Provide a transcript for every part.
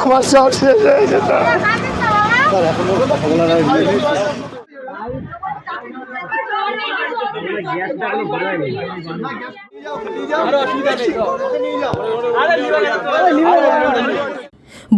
আমার সব শেষ হয়ে যেত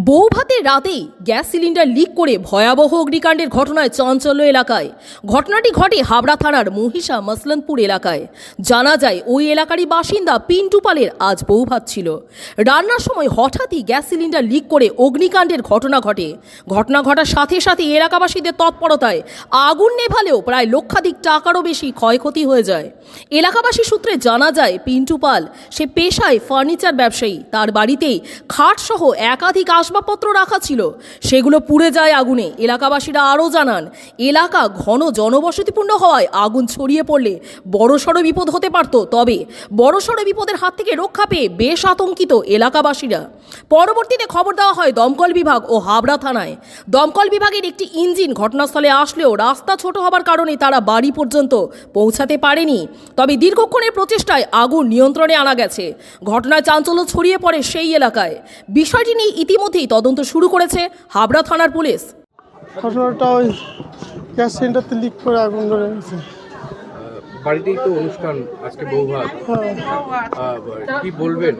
বৌভাতের রাতেই গ্যাস সিলিন্ডার লিক করে ভয়াবহ অগ্নিকাণ্ডের ঘটনায় চঞ্চল্য এলাকায়। ঘটনাটি ঘটে হাবড়া থানার মহিষা মসলনপুর এলাকায়। জানা যায়, ওই এলাকারই বাসিন্দা পিন্টু পালের আজ বৌভাত ছিল। রান্নার সময় হঠাৎই গ্যাস সিলিন্ডার লিক করে অগ্নিকাণ্ডের ঘটনা ঘটে। ঘটনা ঘটার সাথে সাথে এলাকাবাসীদের তৎপরতায় আগুন নেভালেও প্রায় লক্ষাধিক টাকারও বেশি ক্ষয়ক্ষতি হয়ে যায়। এলাকাবাসী সূত্রে জানা যায়, পিন্টু পাল সে পেশায় ফার্নিচার ব্যবসায়ী। তার বাড়িতেই খাটসহ একাধিক আসবাবপত্র রাখা ছিল। সেগুলো পুড়ে যায় আগুনে। এলাকাবাসীরা আরও জানান, এলাকা ঘন জনবসতিপূর্ণ হওয়ায় আগুন ছড়িয়ে পড়লে বড়সড় বিপদ হতে পারত। তবে বড়সড় বিপদের হাত থেকে রক্ষা পেয়ে বেশ আতঙ্কিত এলাকাবাসীরা। পরবর্তীতে খবর দেওয়া হয় দমকল বিভাগ ও হাবড়া থানায়। দমকল বিভাগের একটি ইঞ্জিন ঘটনাস্থলে আসলেও রাস্তা ছোট হবার কারণে তারা বাড়ি পর্যন্ত পৌঁছাতে পারেনি। তবে দীর্ঘক্ষণের প্রচেষ্টায় আগুন নিয়ন্ত্রণে আনা গেছে। ঘটনায় চাঞ্চল্য ছড়িয়ে পড়ে সেই এলাকায়। বিষয়টি নিয়ে ইতিমধ্যেই তদন্ত শুরু করেছে হাবড়া থানার পুলিশ। ঘটনাটা ওই গ্যাস সিলিন্ডারতে লিক করে আগুন ধরে গেছে বাড়িতেই তো অনুষ্ঠান আজকে হ্যাঁ কি বলবেন?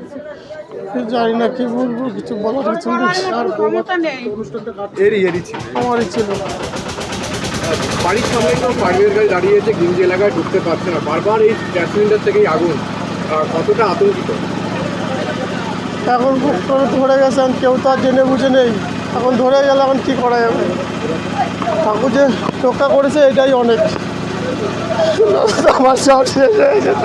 কি জানি না কি বলব কিছু বলার কিছু এরই এরই ছিল। আমারই ছিল। বাড়ির সামনে তো পারমিয়ার গাড়ি দাঁড়িয়েছে গিঞ্জি এলাকায় ঢুকতে পারছে না। বারবার এই গ্যাস সিলিন্ডার থেকেই আগুন কতটা আতঙ্কিত? এখন ধরে গেছে এখন কেউ তো আর জেনে বুঝে নেই। এখন ধরে গেলে এখন কী করা যাবে? ঠাকুর যে রক্ষা করেছে এটাই অনেক। আমার সব শেষ হয়ে যেত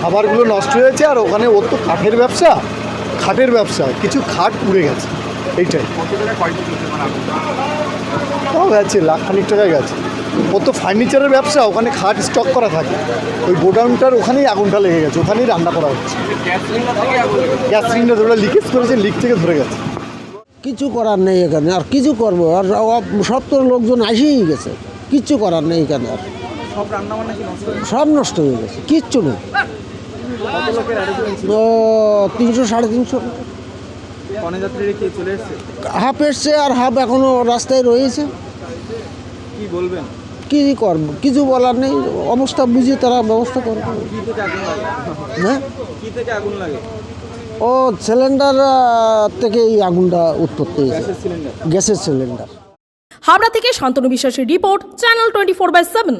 খাবারগুলো নষ্ট হয়েছে আর ওখানে ওর তো কাঠের ব্যবসা খাটের ব্যবসা কিছু খাট পুড়ে গেছে এইটাই। টাকা তাও গেছে লাখ খানিক টাকায় গেছে। ওর তো ফার্নিচারের ব্যবসা ওখানে খাট স্টক করা থাকে। ওই গোডাউনটার ওখানেই আগুনটা লেগে গেছে ওখানেই রান্না করা হচ্ছে। গ্যাস সিলিন্ডার ওটা লিকেজ করেছে লিক থেকে ধরে গেছে। কিছু করার নেই এখানে আর কিছু করব আর সব তো লোকজন আসেই গেছে। কিচ্ছু করার নেই এখানে আর। সব নষ্ট হয়ে গেছে? কিচ্ছু নেই। তিনশো সাড়ে তিনশো। হাফ এসছে আর হাফ এখনও রাস্তায় রয়েছে। কি বলবেন? কি করব কিছু বলার নেই, অবস্থা বুঝিয়ে তারা ব্যবস্থা করবে হ্যাঁ? ও সিলিন্ডার থেকে এই আগুনটা উৎপত্তি হয়েছে। গ্যাসের সিলিন্ডার গ্যাসের সিলিন্ডার হাবড়া থেকে শান্তনু বিশ্বাসের report, channel twenty four by seven.